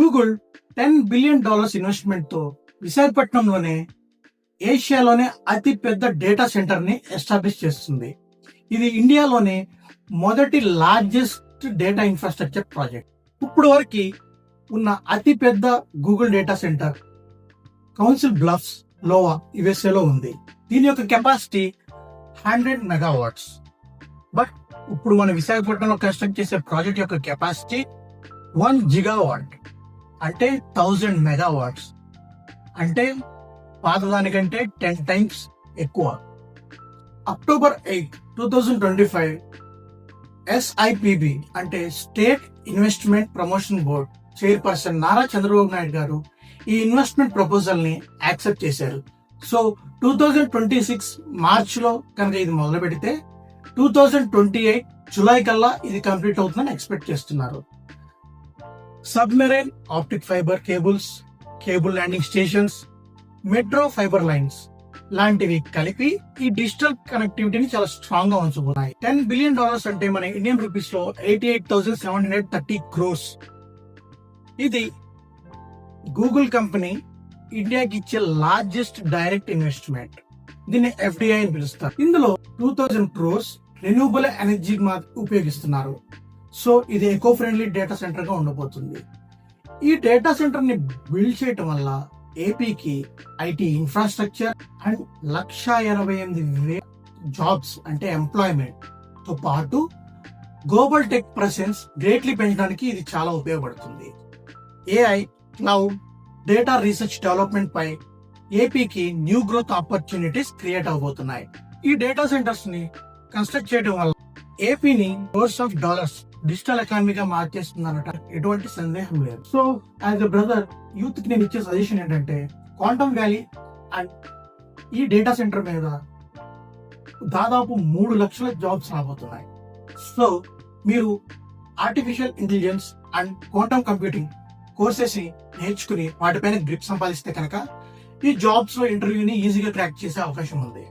Google ten billion dollars ఇన్వెస్ట్మెంట్తో విశాఖపట్నంలోనే ఏషియాలోనే అతి పెద్ద డేటా సెంటర్ని ఎస్టాబ్లిష్ చేస్తుంది. ఇది ఇండియాలోనే మొదటి లార్జెస్ట్ డేటా ఇన్ఫ్రాస్ట్రక్చర్ ప్రాజెక్ట్. ఇప్పుడు వరకు ఉన్న అతి పెద్ద Google data centre Council Bluffs Iowa యుఎస్ఏలో ఉంది. దీని యొక్క కెపాసిటీ హండ్రెడ్ మెగావాట్స్. బట్ ఇప్పుడు మన విశాఖపట్నంలో కన్స్ట్రక్ట్ చేసే ప్రాజెక్ట్ యొక్క కెపాసిటీ వన్ జిగావాట్. అంటే థౌజండ్ మెగావాట్స్ అంటే పాతదానికంటే టెన్ టైమ్స్ ఎక్కువ. October eight two thousand twenty five SIPB అంటే state investment promotion board chairperson Nara Chandrababu Naidu garu ఈ ఇన్వెస్ట్మెంట్ ప్రపోజల్ని యాక్సెప్ట్ చేశారు. So two thousand twenty six మార్చ్లో కనుక ఇది మొదలు పెడితే two thousand twenty eight July కల్లా ఇది కంప్లీట్ అవుతుందని ఎక్స్పెక్ట్ చేస్తున్నారు. Submarine optic fibre cables cable landing stations metro fibre lines లాంటివి కలిపి ఈ డిజిటల్ కనెక్టివిటీని చాలా స్ట్రాంగ్గా ఉంచబోతున్నాయి టెన్ బిలియన్ డాలర్స్ అంటే మన ఇండియన్ రూపీస్లో eighty eight thousand seven hundred thirty crores ఇది గూగుల్ కంపెనీ ఇండియాకి ఇచ్చే లార్జెస్ట్ డైరెక్ట్ ఇన్వెస్ట్మెంట్. దీన్ని ఎఫ్డిఐ అని పిలుస్తారు. ఇందులో two thousand crores renewable energy ఉపయోగిస్తున్నారు. సో ఇది ఎకో ఫ్రెండ్లీ డేటా సెంటర్గా ఉండబోతుంది. ఈ డేటా సెంటర్ని బిల్డ్ చేయటం వల్ల ఏపీకి ఐటీ ఇన్ఫ్రాస్ట్రక్చర్ అండ్ లక్ష ఎనభై ఎనిమిది వేల జాబ్స్ అంటే ఎంప్లాయ్మెంట్తో పాటు గ్లోబల్ టెక్ ప్రెసెన్స్ గ్రేట్లీ పెంచడానికి ఇది చాలా ఉపయోగపడుతుంది. AI cloud data research development పై ఏపీకి న్యూ గ్రోత్ ఆపర్చునిటీస్ క్రియేట్ అవబోతున్నాయి. ఈ డేటా సెంటర్స్ని కన్స్ట్రక్ట్ చేయడం వల్ల ఏపీని సోర్స్ ఆఫ్ డాలర్స్ డిజిటల్ ఎకానమీగా మార్చేస్తుందన్నట ఎటువంటి సందేహం లేదు. సో యాజ్ ఎ బ్రదర్ యూత్కి నేను ఇచ్చే సజెషన్ ఏంటంటే క్వాంటమ్ వ్యాలీ అండ్ ఈ డేటా సెంటర్ మీద దాదాపు మూడు లక్షల జాబ్స్ రాబోతున్నాయి. సో మీరు artificial intelligence and quantum computing కోర్సెస్ని నేర్చుకుని వాటిపైన గ్రిప్ సంపాదిస్తే కనుక ఈ జాబ్స్లో ఇంటర్వ్యూని ఈజీగా క్రాక్ చేసే అవకాశం ఉంది.